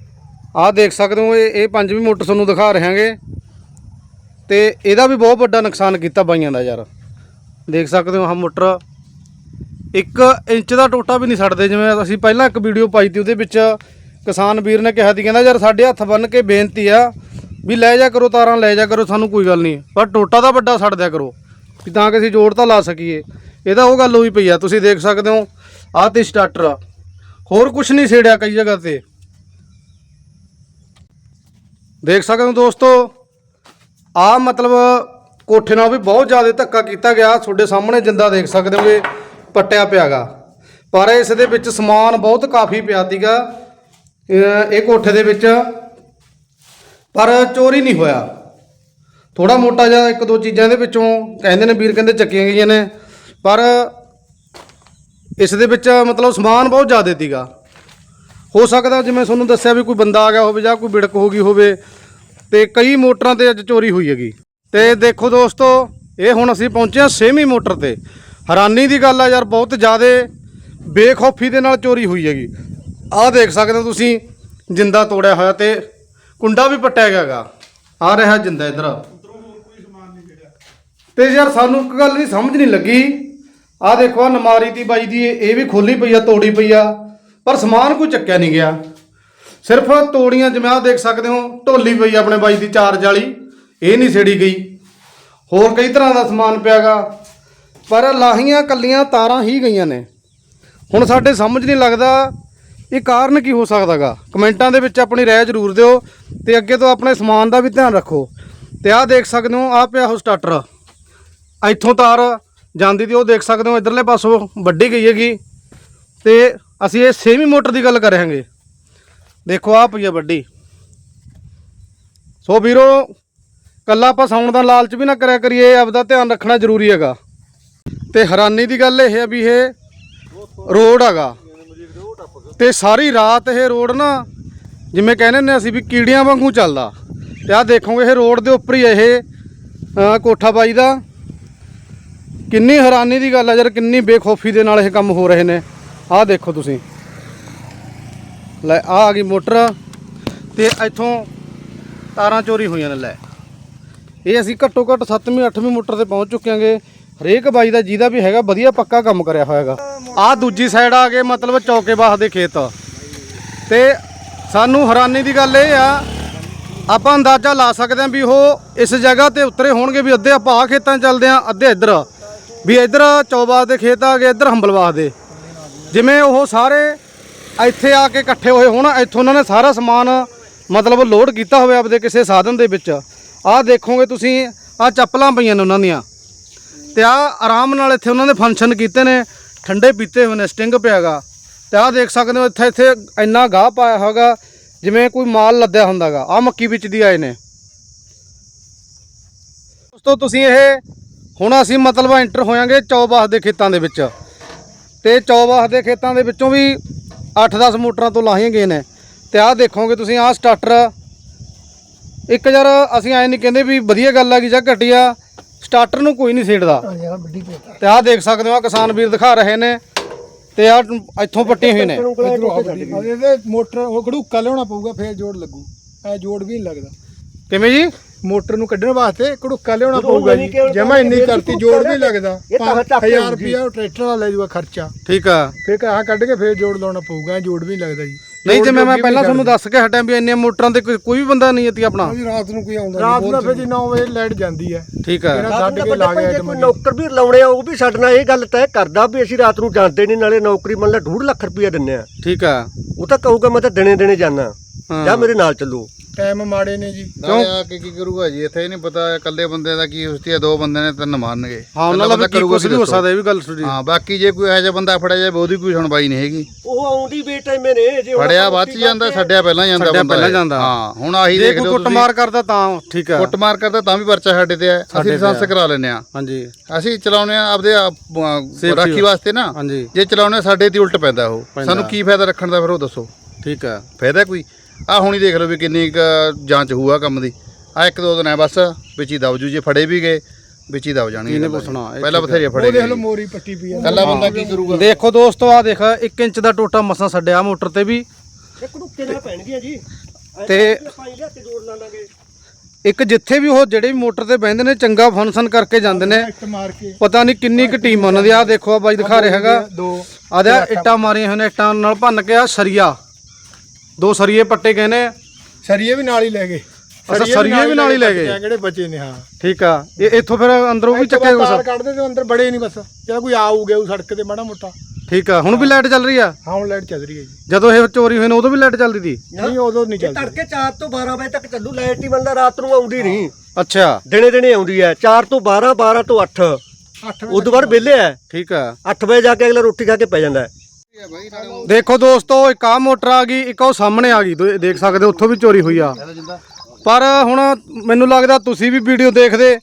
ਆਹ ਦੇਖ ਸਕਦੇ ਹੋ ਇਹ ਇਹ ਪੰਜਵੀਂ ਮੋਟਰ ਤੁਹਾਨੂੰ ਦਿਖਾ ਰਹੇ ਹਾਂਗੇ। ਤੇ ਇਹਦਾ ਵੀ ਬਹੁਤ ਵੱਡਾ ਨੁਕਸਾਨ ਕੀਤਾ ਬਾਈਆਂ ਦਾ ਯਾਰ। ਦੇਖ ਸਕਦੇ ਹੋ ਆਹ ਮੋਟਰ। 1 ਇੰਚ ਦਾ ਟੋਟਾ ਵੀ ਨਹੀਂ ਛੱਡਦੇ ਜਿਵੇਂ ਅਸੀਂ ਪਹਿਲਾਂ ਇੱਕ ਵੀਡੀਓ ਪਾਈ ਤੀ, ਉਹਦੇ ਵਿੱਚ ਕਿਸਾਨ ਵੀਰ ਨੇ ਕਿਹਾ ਸੀ, ਕਹਿੰਦਾ, ਯਾਰ, ਸਾਡੇ ਹੱਥ ਬੰਨ ਕੇ ਬੇਨਤੀ ਆ ਵੀ ਲੈ ਜਾ ਕਰੋ ਤਾਰਾਂ, ਲੈ ਜਾ ਕਰੋ, ਸਾਨੂੰ ਕੋਈ ਗੱਲ ਨਹੀਂ। ਪਰ ਟੋਟਾ ਤਾਂ ਵੱਡਾ ਛੱਡ ਦਿਆ ਕਰੋ। ਵੀ ਤਾਂ ਕਿ ਅਸੀਂ ਜੋੜ ਤਾਂ ਲਾ ਸਕੀਏ, ਇਹ ਤਾਂ ਉਹ ਗੱਲ ਹੋਈ ਪਈ ਆ, ਤੁਸੀਂ ਦੇਖ ਸਕਦੇ ਹੋ, ਆਹ ਤੇ ਸਟਾਰਟਰ ਆ। ਹੋਰ ਕੁਝ ਨਹੀਂ ਛੇੜਿਆ ਕਈ ਜਗ੍ਹਾ ਤੇ। ਦੇਖ ਸਕਦੇ ਹੋ ਦੋਸਤੋ ਆ ਮਤਲਬ ਕੋਠੇ ਨਾਲ ਵੀ ਬਹੁਤ ਜ਼ਿਆਦਾ ਧੱਕਾ ਕੀਤਾ ਗਿਆ, ਤੁਹਾਡੇ ਸਾਹਮਣੇ ਜਿੰਦਾ ਦੇਖ ਸਕਦੇ ਹੋਗੇ, ਪੱਟਿਆ ਪਿਆਗਾ। ਪਰ ਇਸ ਦੇ ਵਿੱਚ ਸਮਾਨ ਬਹੁਤ ਕਾਫੀ ਪਿਆ ਸੀਗਾ ਇਹ ਕੋਠੇ ਦੇ ਵਿੱਚ, ਪਰ ਚੋਰੀ ਨਹੀਂ ਹੋਇਆ। ਥੋੜਾ ਮੋਟਾ ਜਿਹਾ ਇੱਕ ਦੋ ਚੀਜ਼ਾਂ ਦੇ ਵਿੱਚੋਂ ਕਹਿੰਦੇ ਨੇ ਵੀਰ ਕਹਿੰਦੇ ਚੱਕੀਆਂ ਗਈਆਂ ਨੇ, ਪਰ ਇਸ ਦੇ ਵਿੱਚ ਮਤਲਬ ਸਮਾਨ ਬਹੁਤ ਜ਼ਿਆਦਾ ਸੀਗਾ। ਹੋ ਸਕਦਾ ਜਿਵੇਂ ਤੁਹਾਨੂੰ ਦੱਸਿਆ ਵੀ ਕੋਈ ਬੰਦਾ ਆ ਗਿਆ ਹੋਵੇ ਜਾਂ ਕੋਈ ਵਿੜਕ ਹੋ ਗਈ ਹੋਵੇ ਤੇ ਕਈ ਮੋਟਰਾਂ ਤੇ ਅੱਜ ਚੋਰੀ ਹੋਈ ਹੈਗੀ। ਤੇ ਦੇਖੋ ਦੋਸਤੋ, ਇਹ ਹੁਣ ਅਸੀਂ ਪਹੁੰਚੇ ਹਾਂ ਛੇਵੀਂ ਮੋਟਰ ਤੇ। ਹੈਰਾਨੀ ਦੀ ਗੱਲ ਆ ਯਾਰ, ਬਹੁਤ ਜ਼ਿਆਦਾ ਬੇਖੌਫੀ ਦੇ ਨਾਲ ਚੋਰੀ ਹੋਈ ਹੈਗੀ। ਆਹ ਦੇਖ ਸਕਦੇ ਹੋ ਤੁਸੀਂ, ਜਿੰਦਾ ਤੋੜਿਆ ਹੋਇਆ ਤੇ ਕੁੰਡਾ ਵੀ ਪੱਟਿਆ ਗਿਆਗਾ। ਆ ਰਿਹਾ ਜਿੰਦਾ ਇਧਰ। ਤੇ ਯਾਰ ਸਾਨੂੰ ਇੱਕ ਗੱਲ ਨਹੀਂ ਸਮਝ ਨਹੀਂ ਲੱਗੀ। ਆਹ ਦੇਖੋ, ਆਹ ਨਮਾਰੀ ਦੀ ਬਾਈ ਦੀ, ਇਹ ਵੀ ਖੋਲੀ ਪਈ ਆ, ਤੋੜੀ ਪਈ ਆ, ਪਰ ਸਮਾਨ ਕੋਈ ਚੱਕਿਆ ਨਹੀਂ ਗਿਆ। ਸਿਰਫ ਤੋੜੀਆਂ ਜਿਵੇਂ ਆਹ ਦੇਖ ਸਕਦੇ ਹੋ, ਢੋਲੀ ਪਈ ਆ ਆਪਣੇ ਬਾਈ ਦੀ ਚਾਰਜ ਵਾਲੀ, ਇਹ ਨਹੀਂ ਛੇੜੀ ਗਈ। ਹੋਰ ਕਈ ਤਰ੍ਹਾਂ ਦਾ ਸਮਾਨ ਪਿਆਗਾ, ਪਰ ਲਾਹੀਆਂ ਕੱਲੀਆਂ ਤਾਰਾਂ ਹੀ ਗਈਆਂ ਨੇ। ਹੁਣ ਸਾਡੇ ਸਮਝ ਨਹੀਂ ਲੱਗਦਾ ਇਹ ਕਾਰਨ ਕੀ ਹੋ ਸਕਦਾਗਾ। ਕਮੈਂਟਾਂ ਦੇ ਵਿੱਚ ਆਪਣੀ ਰਾਏ ਜ਼ਰੂਰ ਦਿਓ ਤੇ ਅੱਗੇ ਤੋਂ ਆਪਣੇ ਸਮਾਨ ਦਾ ਵੀ ਧਿਆਨ ਰੱਖੋ। ਤੇ ਆਹ ਦੇਖ ਸਕਦੇ ਹੋ, ਆਹ ਪਿਆ ਉਹ ਸਟਾਰਟਰ ਇੱਥੋਂ ਤਾਰ ਜਾਂਦੀ ਦੀ ਉਹ ਦੇਖ ਸਕਦੇ ਹੋ ਇਧਰਲੇ ਪਾਸੋਂ ਵੱਡੀ ਗਈ ਹੈਗੀ। ਤੇ ਅਸੀਂ ਇਹ ਸੇਮੀ ਮੋਟਰ ਦੀ ਗੱਲ ਕਰ ਰਹੇ ਦੇਖੋ ਆਹ ਪਈ ਆ ਵੱਡੀ। ਸੋ ਵੀਰੋ, ਕੱਲਾ ਆਪਾਂ ਸਾਉਣ ਦਾ ਲਾਲਚ ਵੀ ਨਾ ਕਰਿਆ ਕਰੀਏ, ਆਪਦਾ ਧਿਆਨ ਰੱਖਣਾ ਜ਼ਰੂਰੀ ਹੈਗਾ। ਤੇ ਹੈਰਾਨੀ ਦੀ ਗੱਲ ਇਹ ਹੈ ਵੀ ਇਹ ਰੋਡ ਹੈਗਾ। ਤੇ ਸਾਰੀ ਰਾਤ ਇਹ ਰੋਡ ਨਾ, ਜਿਵੇਂ ਕਹਿੰਦੇ ਨੇ ਅਸੀਂ ਵੀ ਕੀੜੀਆਂ ਵਾਂਗੂ ਚੱਲਦਾ। ਤੇ ਆਹ ਦੇਖੋਗੇ ਇਹ ਰੋਡ ਦੇ ਉੱਪਰ ਹੀ ਇਹ ਕੋਠਾ ਬਾਈ ਦਾ। ਕਿੰਨੀ ਹੈਰਾਨੀ ਦੀ ਗੱਲ ਹੈ ਯਾਰ, ਕਿੰਨੀ ਬੇਖੌਫੀ ਦੇ ਨਾਲ ਇਹ ਕੰਮ ਹੋ ਰਹੇ ਨੇ। ਆਹ ਦੇਖੋ ਤੁਸੀਂ। ਲੈ, ਆਹ ਆ ਗਈ ਮੋਟਰ ਤੇ ਇੱਥੋਂ ਤਾਰਾਂ ਚੋਰੀ ਹੋਈਆਂ ਨੇ, ਲੈ। ਇਹ ਅਸੀਂ ਘੱਟੋ ਘੱਟ 7ਵੀਂ 8ਵੀਂ ਮੋਟਰ ਤੇ ਪਹੁੰਚ ਚੁੱਕੇ ਆਂਗੇ ਹਰੇਕ ਬਾਈ ਦਾ ਜਿਹਦਾ ਵੀ ਹੈਗਾ, ਵਧੀਆ ਪੱਕਾ ਕੰਮ ਕਰਿਆ ਹੋਇਆਗਾ ਆਹ ਦੂਜੀ ਸਾਈਡ ਆ ਗਏ, ਮਤਲਬ ਚੌਕੇਬਾਹ ਦੇ ਖੇਤ। ਤੇ ਸਾਨੂੰ ਹੈਰਾਨੀ ਦੀ ਗੱਲ ਇਹ ਆ, ਆਪਾਂ ਅੰਦਾਜ਼ਾ ਲਾ ਸਕਦੇ ਹਾਂ ਵੀ ਉਹ ਇਸ ਜਗ੍ਹਾ ਤੇ ਉਤਰੇ ਹੋਣਗੇ ਵੀ ਅੱਧੇ ਆਪਾਂ ਆ ਖੇਤਾਂ ਚੱਲਦੇ ਆ ਅੱਧੇ ਇੱਧਰ। ਵੀ ਇੱਧਰ ਚੌਬਾਸ ਦੇ ਖੇਤ ਆ ਗਏ ਇੱਧਰ ਹੰਬਲਵਾਸ ਦੇ ਜਿਵੇਂ ਉਹ ਸਾਰੇ ਇੱਥੇ ਆ ਕੇ ਇਕੱਠੇ ਹੋਏ ਹੋਣ, ਇੱਥੋਂ ਉਹਨਾਂ ਨੇ ਸਾਰਾ ਸਮਾਨ ਮਤਲਬ ਲੋਡ ਕੀਤਾ ਹੋਵੇ ਆਪਦੇ ਕਿਸੇ ਸਾਧਨ ਦੇ ਵਿੱਚ। ਆਹ ਦੇਖੋਗੇ ਤੁਸੀਂ, ਆਹ ਚੱਪਲਾਂ ਪਈਆਂ ਨੇ ਉਹਨਾਂ ਦੀਆਂ। ਤੇ ਆਹ ਆਰਾਮ ਨਾਲ ਇੱਥੇ ਉਹਨਾਂ ਨੇ ਫੰਕਸ਼ਨ ਕੀਤੇ ਨੇ, ਠੰਡੇ ਪੀਤੇ ਹੋਏ ਨੇ, ਸਟਿੰਗ ਪਿਆਗਾ ਤੇ ਆਹ ਦੇਖ ਸਕਦੇ ਹੋ, ਇੱਥੇ ਇੱਥੇ ਇੰਨਾ ਗਾਹ ਪਾਇਆ ਹੋਗਾ, ਜਿਵੇਂ ਕੋਈ ਮਾਲ ਲੱਦਿਆ ਹੁੰਦਾਗਾ ਆਹ ਮੱਕੀ ਵਿੱਚ ਦੀ ਆਏ ਨੇ। ਦੋਸਤੋ, ਤੁਸੀਂ ਇਹ ਹੁਣ ਅਸੀਂ ਮਤਲਬ ਐਂਟਰ ਹੋਵਾਂਗੇ ਚੌਬਾਸ ਦੇ ਖੇਤਾਂ ਦੇ ਵਿੱਚ। ਤੇ ਚੌਬਾਸ ਦੇ ਖੇਤਾਂ ਦੇ ਵਿੱਚੋਂ ਵੀ 8-10 ਮੋਟਰਾਂ ਤੋਂ ਲਾਹੀਆਂ ਗਏ ਨੇ। ਤੇ ਆਹ ਦੇਖੋਗੇ ਤੁਸੀਂ ਆਹ ਸਟਾਰਟਰ ਇੱਕ ਯਾਰ ਅਸੀਂ ਐ ਨਹੀਂ ਕਹਿੰਦੇ ਵੀ ਵਧੀਆ ਗੱਲ ਆ ਕਿ ਜਾਂ ਘਟੀਆ ਸਟਾਰਟਰ ਨੂੰ ਕੋਈ ਨਹੀਂ ਛੇੜਦਾ ਤੇ ਆਹ ਦੇਖ ਸਕਦੇ ਹੋ ਆਹ ਕਿਸਾਨ ਵੀਰ ਦਿਖਾ ਰਹੇ ਨੇ। ਤੇ ਆਹ ਇੱਥੋਂ ਪੱਟੀਆਂ ਹੋਈਆਂ ਨੇ। ਇਹਦੇ ਮੋਟਰ ਉਹ ਘੜੂਕਾ ਲਿਆਉਣਾ ਪਊਗਾ ਫੇਰ ਜੋੜ ਲੱਗੂ। ਐ ਜੋੜ ਵੀ ਨਹੀਂ ਲੱਗਦਾ। ਕਿਵੇਂ ਜੀ? ਮੋਟਰ ਨੂੰ ਕੱਢਣ ਵਾਸਤੇ ਘੜੂਕਾ ਲਿਆਉਣਾ ਪਊਗਾ ਜੀ। ਜਮਾ ਇੰਨੀ ਕਰਤੀ ਜੋੜ ਵੀ ਨਹੀਂ ਲੱਗਦਾ। 1000 ਰੁਪਿਆ ਟਰੈਕਟਰ ਦਾ ਲੈ ਜੂਗਾ ਖਰਚਾ। ਠੀਕ ਆ। ਫੇਰ ਕਹਾ ਕੱਢ ਕੇ ਫੇਰ ਜੋੜ ਲਾਉਣਾ ਪਊਗਾ ਜੋੜ ਵੀ ਨਹੀਂ ਲੱਗਦਾ ਜੀ। ਨਹੀਂ ਜਿਵੇਂ ਮੈਂ ਪਹਿਲਾਂ ਤੁਹਾਨੂੰ ਦੱਸ ਕੇ ਹਟਿਆ ਵੀ ਇੰਨੀਆਂ ਮੋਟਰਾਂ ਤੇ ਕੋਈ ਕੋਈ ਵੀ ਬੰਦਾ ਨਹੀਂ ਇੱਥੇ ਆਪਣਾ। ਰਾਤ ਨੂੰ ਕੋਈ ਆਉਂਦਾ ਰਾਤ ਨੂੰ ਫੇਰ ਜੀ 9 ਵਜੇ ਲਾਈਟ ਜਾਂਦੀ ਹੈ। ਠੀਕ ਆ। ਇਹਨਾਂ ਛੱਡ ਕੇ ਲਾ ਗਿਆ ਕੋਈ ਨੌਕਰ ਵੀ ਲਾਉਣੇ ਆ ਉਹ ਵੀ ਸਾਡੇ ਨਾਲ ਇਹ ਗੱਲ ਤੈਅ ਕਰਦਾ ਵੀ ਅਸੀਂ ਰਾਤ ਨੂੰ ਜਾਂਦੇ ਨਹੀਂ ਨਾਲੇ ਨੌਕਰੀ ਮੰਨ ਲਾ 2.5 ਲੱਖ ਰੁਪਇਆ ਦਿੰਨੇ ਆ। ਠੀਕ ਆ। ਉਹ ਤਾਂ ਕਹੂਗਾ ਮੈਂ ਤਾਂ ਦਿਨੇ ਦਿਨੇ ਜਾਣਾ ਹਾਂ। ਜਾਂ ਮੇਰੇ ਨਾਲ ਚੱਲੋ। ਟਾਈਮ ਮਾੜੇ ਨੇ ਜੀ। ਨਾਲੇ ਆ ਕੇ ਕੀ ਕਰੂਗਾ ਜੀ? ਇੱਥੇ ਨਹੀਂ ਪਤਾ ਇਕੱਲੇ ਬੰਦੇ ਦਾ ਕੀ ਉਸਤੀ ਦੋ ਬੰਦੇ ਨੇ ਤਿੰਨ ਮਾਰਨਗੇ। ਹਾਂ ਉਹਨਾਂ ਦਾ ਵੀ ਕੀ ਕੁਛ ਵੀ ਹੋ ਸਕਦਾ ਇਹ ਵੀ ਗੱਲ ਸੁਣੀ ਹਾਂ ਬਾਕੀ ਜੇ ਕੋਈ ਇਹੋ ਜਿਹਾ ਬੰਦਾ ਫੜਿਆ ਜਾਵੇ ਉਹਦੀ ਕੋਈ ਸੁਣਵਾਈ ਨਹੀਂ ਹੈਗੀ। ਉਹ ਆਉਂਦੀ ਬੇ ਟਾਈਮੇ ਨੇ ਜੇ ਫੜਿਆ ਆਪਾਂ ਬਾਅਦ ਚ ਜਾਂਦਾ ਛੱਡਿਆ ਪਹਿਲਾਂ ਜਾਂਦਾ ਛੱਡਿਆ ਬੰਦਾ ਪਹਿਲਾਂ। ਜਾਂਦਾ। ਹਾਂ ਹੁਣ ਆਹੀ ਦੇਖ ਲਓ ਕੁੱਟਮਾਰ ਕਰਦਾ ਤਾਂ ਠੀਕ ਆ ਕੁੱਟਮਾਰ ਕਰਦਾ ਤਾਂ ਵੀ ਪਰਚਾ ਸਾਡੇ ਤੇ ਹੈ ਅਸੀਂ ਲਾਇਸੈਂਸ ਕਰਾ ਲੈਨੇ ਆ ਹਾਂਜੀ। ਅਸੀਂ ਚਲਾਉਨੇ ਆ ਆਪਦੇ ਰਾਖੀ ਵਾਸਤੇ ਨਾ। ਹਾਂਜੀ। ਜੇ ਚਲਾਉਨੇ ਆ, ਸਾਡੇ ਤੇ ਉਲਟ ਪੈਂਦਾ ਉਹ। ਸਾਨੂੰ ਕੀ ਫਾਇਦਾ ਰੱਖਣ ਦਾ ਫਿਰ ਉਹ ਦੱਸੋ। ਠੀਕ ਆ ਫਾਇਦਾ ਕੋਈ? ਆ ਹੁਣੀ ਦੇਖ ਲਓ ਵੀ ਕਿੰਨੀ ਕੁ ਜਾਂਚ ਹੋਊਗਾ ਕੰਮ ਦੀ। ਆ ਇੱਕ ਦੋ ਦਿਨ ਹੈ ਬਸ ਵਿੱਚ ਹੀ ਦਬ ਜੂ ਜੇ ਫੜੇ ਵੀ ਗਏ ਵਿੱਚ ਹੀ ਦਬ ਜਾਣਗੇ ਗੱਲਾਂ। ਪੁੱਛਣਾ? ਪਹਿਲਾਂ ਬਥੇਰੇ ਫੜੇ ਉਹ ਦੇਖ ਲਓ ਮੋਰੀ ਪੱਟੀ ਪਈ ਆ। ਕੱਲਾ ਬੰਦਾ ਕੀ ਕਰੂਗਾ? ਦੇਖੋ ਦੋਸਤੋ ਆ ਦੇਖ 1 ਇੰਚ ਦਾ ਟੋਟਾ ਮਸਾਂ ਛੱਡਿਆ ਮੋਟਰ ਤੇ ਵੀ। ਇੱਕ ਡੁੱਕੇ ਨਾਲ ਪੈਣਗੀਆਂ ਜੀ। ਤੇ ਪਾਈ ਲਿਆ ਤੇ ਜੋੜ ਲਾ ਲਾਂਗੇ। ਇੱਕ ਜਿੱਥੇ ਵੀ ਉਹ ਜਿਹੜੇ ਵੀ ਮੋਟਰ ਤੇ ਬਹਿੰਦੇ ਨੇ ਚੰਗਾ ਫੰਕਸ਼ਨ ਕਰਕੇ ਜਾਂਦੇ ਨੇ। ਪਤਾ ਨਹੀਂ ਕਿੰਨੀ ਕੁ ਟੀਮ ਉਹਨਾਂ ਦੀ। ਆ ਦੇਖੋ ਆ ਬਾਈ ਦਿਖਾ ਰਿਹਾ ਹੈਗਾ। ਦੋ। ਆ ਦੇ ਇੱਟਾਂ। ਮਾਰੀਆਂ ਹੋਈਆਂ ਨੇ ਇੱਟਾਂ ਨਾਲ ਭੰਨ ਕੇ ਆ ਸਰੀਆ। ਦੋ ਸਰੀਏ ਪੱਟੇ ਗਏ ਨੇ ਸਰੀਏ ਵੀ ਨਾਲ ਹੀ ਲੈ ਗਏ। ਅੱਛਾ, ਸਰੀਏ ਵੀ ਨਾਲ ਹੀ ਲੈ ਗਏ। ਜਿਹੜੇ ਬਚੇ ਨੇ ਹਾਂ। ਠੀਕ ਆ। ਇਹ ਇੱਥੋਂ ਫਿਰ ਅੰਦਰੋਂ ਵੀ ਚੱਕਿਆ ਤਾਰ ਕੁਛ ਕੱਢਦੇ ਤੇ ਅੰਦਰ ਬੜੇ ਨਹੀਂ ਬਸ। ਜਾਂ ਕੋਈ ਆਊ ਗਿਆ ਸੜਕ ਤੇ ਮਾੜਾ ਮੋਟਾ। ਠੀਕ ਆ। ਹੁਣ ਵੀ ਲਾਈਟ ਚੱਲ ਰਹੀ ਆ? ਹਾਂ ਹੁਣ ਲਾਈਟ ਚੱਲ ਰਹੀ ਹੈ ਜੀ। ਜਦੋਂ ਇਹ ਚੋਰੀ ਹੋਏ ਨੇ ਉਦੋਂ ਵੀ ਲਾਈਟ ਚੱਲਦੀ ਸੀ? ਨਹੀਂ ਉਦੋਂ ਨਹੀਂ ਚੱਲਦੀ। ਤੜਕੇ 4 ਤੋਂ 12 ਵਜੇ ਤੱਕ ਚੱਲੂ। ਲਾਈਟ ਹੀ ਬੰਦਾ ਰਾਤ ਨੂੰ ਆਉਂਦੀ ਨਹੀਂ। ਅੱਛਾ। ਦਿਨੇ ਦਿਨੇ ਆਉਂਦੀ ਹੈ। 4 ਤੋਂ 12 12 ਤੋਂ 8 ਅੱਠ ਉਦੋਂ ਬਾਅਦ ਵਿਹਲੇ ਹੈ। ਠੀਕ ਆ। 8 ਵਜੇ ਜਾ ਕੇ ਅਗਲਾ ਰੋਟੀ ਖਾ ਕੇ ਪੈ ਜਾਂਦਾ ਹੈ। ਦੇਖੋ ਦੋਸਤੋ, ਇੱਕ ਆ ਮੋਟਰ ਆ ਗਈ, ਇੱਕ ਉਹ ਸਾਹਮਣੇ ਆ ਗਈ ਤੁਸੀਂ ਦੇਖ ਸਕਦੇ ਹੋ, ਉੱਥੋਂ ਵੀ ਚੋਰੀ ਹੋਈ ਆ। ਪਰ ਹੁਣ ਮੈਨੂੰ ਲੱਗਦਾ ਤੁਸੀਂ ਵੀ ਵੀਡੀਓ ਦੇਖਦੇ,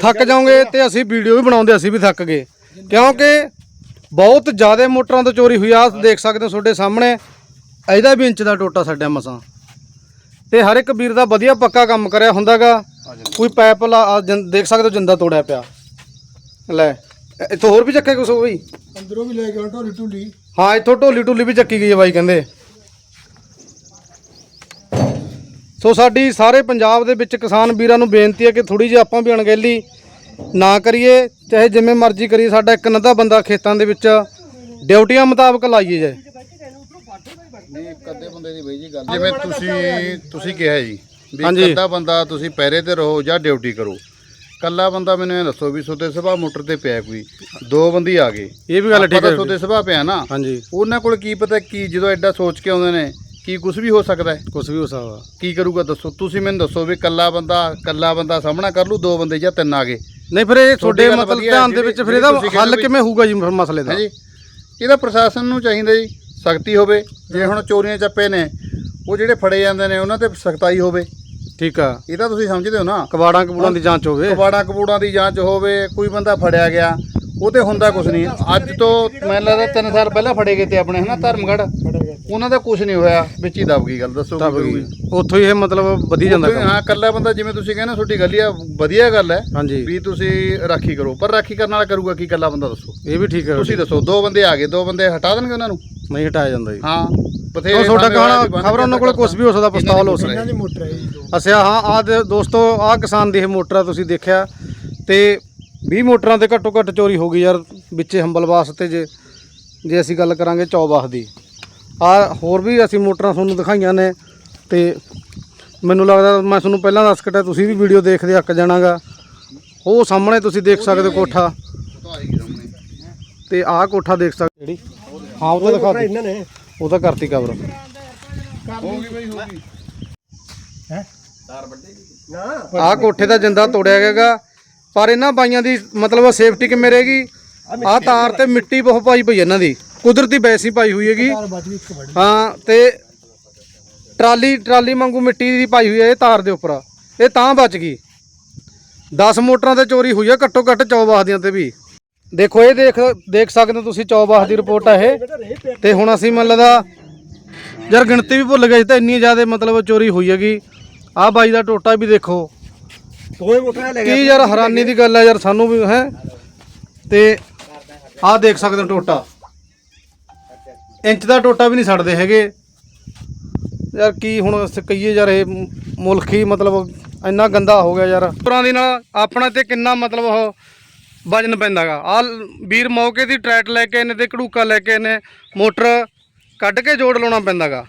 ਥੱਕ ਜਾਓਗੇ ਤੇ ਅਸੀਂ ਵੀਡੀਓ ਵੀ ਬਣਾਉਂਦੇ, ਅਸੀਂ ਵੀ ਥੱਕ ਗਏ। ਕਿਉਂਕਿ ਬਹੁਤ ਜ਼ਿਆਦਾ ਮੋਟਰਾਂ ਤੋਂ ਚੋਰੀ ਹੋਈ ਆ ਦੇਖ ਸਕਦੇ ਹੋ ਤੁਹਾਡੇ ਸਾਹਮਣੇ, ਇਹਦਾ ਵੀ ਇੰਚ ਦਾ ਟੋਟਾ ਛੱਡਿਆ ਮਸਾਂ। ਤੇ ਹਰ ਇੱਕ ਵੀਰ ਦਾ ਵਧੀਆ ਪੱਕਾ ਕੰਮ ਕਰਿਆ ਹੁੰਦਾਗਾ। ਕੋਈ ਪਾਈਪ ਲਾ ਆਹ ਜਿੰ- ਦੇਖ ਸਕਦੇ ਹੋ, ਜਿੰਦਾ ਤੋੜਿਆ ਪਿਆ। ਲੈ ਇ- ਇੱਥੋਂ ਹੋਰ ਵੀ ਚੱਕੇ ਕੁਛ ਹੋ ਅੰਦਰੋਂ ਵੀ ਲੈ ਕੇ ਢੋਲੀ ਢੁਲੀ। ਹਾਂ ਇੱਥੋਂ ਢੋਲੀ ਢੋਲੀ ਵੀ ਚੱਕੀ ਗਈ ਹੈ ਬਾਈ ਕਹਿੰਦੇ। ਸੋ ਸਾਡੀ ਸਾਰੇ ਪੰਜਾਬ ਦੇ ਵਿੱਚ ਕਿਸਾਨ ਵੀਰਾਂ ਨੂੰ ਬੇਨਤੀ ਹੈ ਕਿ ਥੋੜੀ ਜਿਹੀ ਆਪਾਂ ਵੀ ਅਣਗਹਿਲੀ ਨਾ ਕਰੀਏ ਚਾਹੇ ਜਿਵੇਂ ਮਰਜ਼ੀ ਕਰੀਏ ਸਾਡਾ ਇੱਕ ਨੱਦਾ ਬੰਦਾ ਖੇਤਾਂ ਦੇ ਵਿੱਚ ਡਿਊਟੀਆਂ ਮੁਤਾਬਕ ਲਾਈਏ ਜੇ ਨਹੀਂ ਇੱਕ ਅੱਧੇ ਬੰਦੇ ਦੀ ਬਈ ਜੀ ਗੱਲ। ਜਿਵੇਂ ਤੁਸੀਂ ਤੁਸੀਂ ਕਿਹਾ ਜੀ ਵੀ ਅੱਧਾ ਬੰਦਾ ਤੁਸੀਂ ਪਹਿਰੇ ਤੇ ਰਹੋ ਜਾਂ ਡਿਊਟੀ ਕਰੋ। ਕੱਲਾ ਬੰਦਾ ਮੈਨੂੰ ਇਹ ਦੱਸੋ ਵੀ ਸੋਤੇ ਸਭਾ ਮੋਟਰ ਤੇ ਪਿਆ ਕੋਈ? ਦੋ ਬੰਦੀ ਆ ਗਏ। ਇਹ ਵੀ ਗੱਲ ਠੀਕ ਹੈ। ਸੋਤੇ ਸਭਾ ਪਿਆ ਨਾ। ਹਾਂਜੀ। ਉਹਨਾਂ ਕੋਲ ਕੀ ਪਤਾ ਕੀ ਜਦੋਂ ਐਡਾ ਸੋਚ ਕੇ ਆਉਂਦੇ ਨੇ ਕੀ ਕੁਝ ਵੀ ਹੋ ਸਕਦਾ ਹੈ? ਕੁਝ ਵੀ ਹੋ ਸਕਦਾ। ਕੀ ਕਰੂਗਾ ਦੱਸੋ? ਤੁਸੀਂ ਮੈਨੂੰ ਦੱਸੋ ਵੀ ਕੱਲਾ ਬੰਦਾ ਕੱਲਾ ਬੰਦਾ ਸਾਹਮਣਾ ਕਰ ਲੂ ਦੋ ਬੰਦੇ ਜਾਂ ਤਿੰਨ ਆ ਗਏ। ਨਹੀਂ ਫਿਰ ਇਹ ਤੁਹਾਡੇ ਮਤਲਬ ਧਿਆਨ ਦੇ ਵਿੱਚ ਫਿਰ ਇਹਦਾ ਹੱਲ ਕਿਵੇਂ ਹੋਊਗਾ ਜੀ ਮਸਲੇ ਦਾ? ਇਹਦਾ ਪ੍ਰਸ਼ਾਸਨ ਨੂੰ ਚਾਹੀਦਾ ਜੀ ਸਖਤੀ ਹੋਵੇ। ਜੇ ਹੁਣ ਚੋਰੀਆਂ ਚੱਪੇ ਨੇ ਉਹ ਜਿਹੜੇ ਫੜੇ ਜਾਂਦੇ ਨੇ ਉਹਨਾਂ ਤੇ ਸਖਤਾਈ ਹੋਵੇ। ਠੀਕ ਆ। ਇਹ ਤਾਂ ਤੁਸੀਂ ਸਮਝਦੇ ਹੋ ਨਾ। ਕਬਾੜਾਂ ਕਬੂੜਾਂ ਦੀ ਜਾਂਚ ਹੋਵੇ। ਕਬਾੜਾਂ ਕਬੂੜਾਂ ਦੀ ਜਾਂਚ ਹੋਵੇ ਕੋਈ ਬੰਦਾ ਫੜਿਆ ਗਿਆ ਉਹ ਤੇ ਹੁੰਦਾ ਕੁਝ ਨਹੀਂ। ਅੱਜ ਤੋਂ ਮੈਨੂੰ ਲੱਗਦਾ 3 ਸਾਲ ਪਹਿਲਾਂ ਫੜੇ ਗਏ ਤੇ ਆਪਣੇ ਹਨਾ ਧਰਮਗੜ ਉਹਨਾਂ ਦਾ ਕੁਝ ਨਹੀਂ ਹੋਇਆ। ਵਿੱਚ ਹੀ ਦਬ ਗਈ ਗੱਲ ਦੱਸੋ ਕੀ ਕਰੂਗੀ? ਉੱਥੋਂ ਹੀ ਇਹ ਮਤਲਬ ਵਧੀ ਜਾਂਦਾ ਕੰਮ। ਹਾਂ ਇਕੱਲਾ ਬੰਦਾ ਜਿਵੇਂ ਤੁਸੀਂ ਕਹਿੰਦੇ ਤੁਹਾਡੀ ਗੱਲ ਹੀ ਆ ਵਧੀਆ ਗੱਲ ਹੈ। ਹਾਂਜੀ। ਵੀ ਤੁਸੀਂ ਰਾਖੀ ਕਰੋ। ਪਰ ਰਾਖੀ ਕਰਨ ਵਾਲਾ ਕਰੂਗਾ ਕੀ ਇਕੱਲਾ ਬੰਦਾ ਦੱਸੋ। ਇਹ ਵੀ ਠੀਕ ਹੈ। ਤੁਸੀਂ ਦੱਸੋ ਦੋ ਬੰਦੇ ਆ ਗਏ ਦੋ ਬੰਦੇ ਹਟਾ ਦੇਣਗੇ ਉਹਨਾਂ ਨੂੰ? ਨਹੀਂ ਹਟਾਇਆ ਜਾਂਦਾ ਜੀ। ਹਾਂ। ਬਥੇਰੇ ਤੁਹਾਡਾ ਕਹਣਾ ਖਬਰ ਉਹਨਾਂ ਕੋਲ ਕੁਝ ਵੀ ਹੋ ਸਕਦਾ ਪਿਸਤੌਲ ਹੋ ਸਕਦਾ। ਇਹਨਾਂ ਦੀ ਮੋਟਰ ਹੈ ਜੀ ਦੋ। ਅੱਛਾ ਹਾਂ ਆ ਦੋਸਤੋ ਆ ਕਿਸਾਨ ਦੀ ਇਹ ਮੋਟਰ ਆ ਤੁਸੀਂ ਦੇਖਿਆ ਤੇ 20 ਮੋਟਰਾਂ ਤੇ ਘੱਟੋ ਘੱਟ ਚੋਰੀ ਹੋ ਗਈ ਯਾਰ ਵਿੱਚੇ ਹੰਬਲਵਾਸ ਤੇ ਜੇ ਜੇ ਅਸੀਂ ਗੱਲ ਕਰਾਂਗੇ ਚੌਬਾਸ ਦੀ। ਆ ਹੋਰ ਵੀ ਅਸੀਂ ਮੋਟਰਾਂ ਤੁਹਾਨੂੰ ਦਿਖਾਈਆਂ ਨੇ ਤੇ ਮੈਨੂੰ ਲੱਗਦਾ ਮੈਂ ਤੁਹਾਨੂੰ ਪਹਿਲਾਂ ਦੱਸ ਕਟਿਆ ਤੁਸੀਂ ਵੀ ਵੀਡੀਓ ਦੇਖਦੇ ਅੱਕ ਜਾਣਾਗਾ। ਉਹ ਸਾਹਮਣੇ ਤੁਸੀਂ ਦੇਖ ਸਕਦੇ ਹੋ ਕੋਠਾ। ਤੇ ਆਹ ਕੋਠਾ ਦੇਖ ਸਕਦੇ ਜਿਹੜੀ ਹਾਂ ਉਹ ਤਾਂ ਦਿਖਾ। ਇਹਨਾਂ ਨੇ ਉਹ ਤਾਂ ਕਰਤੀ ਕਵਰ ਨਾ। ਆਹ ਕੋਠੇ ਦਾ ਜਿੰਦਾ ਤੋੜਿਆ ਗਿਆਗਾ ਪਰ ਇਹਨਾਂ ਬਾਈਆਂ ਦੀ ਮਤਲਬ ਸੇਫਟੀ ਕਿਵੇਂ ਰਹੇਗੀ? ਆਹ ਤਾਰ ਤੇ ਮਿੱਟੀ ਬਹੁਤ ਪਾਈ ਪਈ ਇਹਨਾਂ ਦੀ। ਕੁਦਰਤੀ ਬੈਸੀ ਪਾਈ ਹੋਈ ਹੈਗੀ। ਹਾਂ ਤੇ ਟਰਾਲੀ ਟਰਾਲੀ ਵਾਂਗੂ ਮਿੱਟੀ ਦੀ ਪਾਈ ਹੋਈ ਹੈ ਇਹ ਤਾਰ ਦੇ ਉੱਪਰ। ਇਹ ਤਾਂ ਬਚ ਗਈ। 10 ਮੋਟਰਾਂ ਤੇ ਚੋਰੀ ਹੋਈ ਹੈ ਘੱਟੋ ਘੱਟ ਚੌਬਾਸ ਦੀਆਂ ਤੇ ਵੀ। ਦੇਖੋ ਇਹ ਦੇਖ ਦੇਖ ਸਕਦੇ ਹੋ ਤੁਸੀਂ ਚੌਬਾਸ ਦੀ ਰਿਪੋਰਟ ਆ ਇਹ। ਤੇ ਹੁਣ ਅਸੀਂ ਮੰਨ ਲਦਾ ਯਾਰ ਗਿਣਤੀ ਵੀ ਭੁੱਲ ਗਏ ਤਾਂ ਇੰਨੀ ਜ਼ਿਆਦਾ ਮਤਲਬ ਚੋਰੀ ਹੋਈ ਹੈਗੀ। ਆਹ ਬਾਈ ਦਾ ਟੋਟਾ ਵੀ ਦੇਖੋ। ਦੋਵੇਂ ਮੋਟਰਾਂ ਲੈ ਕੀ ਯਾਰ ਹੈਰਾਨੀ ਦੀ ਗੱਲ ਹੈ ਯਾਰ ਸਾਨੂੰ ਵੀ ਹੈ। ਤੇ ਆਹ ਦੇਖ ਸਕਦੇ ਹੋ ਟੋਟਾ। ਇੰਚ ਦਾ ਟੋਟਾ ਵੀ ਨਹੀਂ ਛੱਡਦੇ ਹੈਗੇ। ਯਾਰ ਕੀ ਹੁਣ ਕਹੀਏ ਯਾਰ ਇਹ ਮੁਲਕ ਹੀ ਮਤਲਬ ਇੰਨਾ ਗੰਦਾ ਹੋ ਗਿਆ ਯਾਰ। ਪੁਰਾਂ ਦੀ ਨਾਲ ਆਪਣਾ ਤੇ ਕਿੰਨਾ ਮਤਲਬ ਉਹ ਵਜਨ ਪੈਂਦਾਗਾ। ਆ ਵੀਰ ਮੌਕੇ ਦੀ ਟਰੈਟ ਲੈ ਕੇ ਇਹਨੇ ਤੇ ਘੜੂਕਾ ਲੈ ਕੇ ਇਹਨੇ ਮੋਟਰ ਕੱਢ ਕੇ ਜੋੜ ਲਾਉਣਾ ਪੈਂਦਾਗਾ।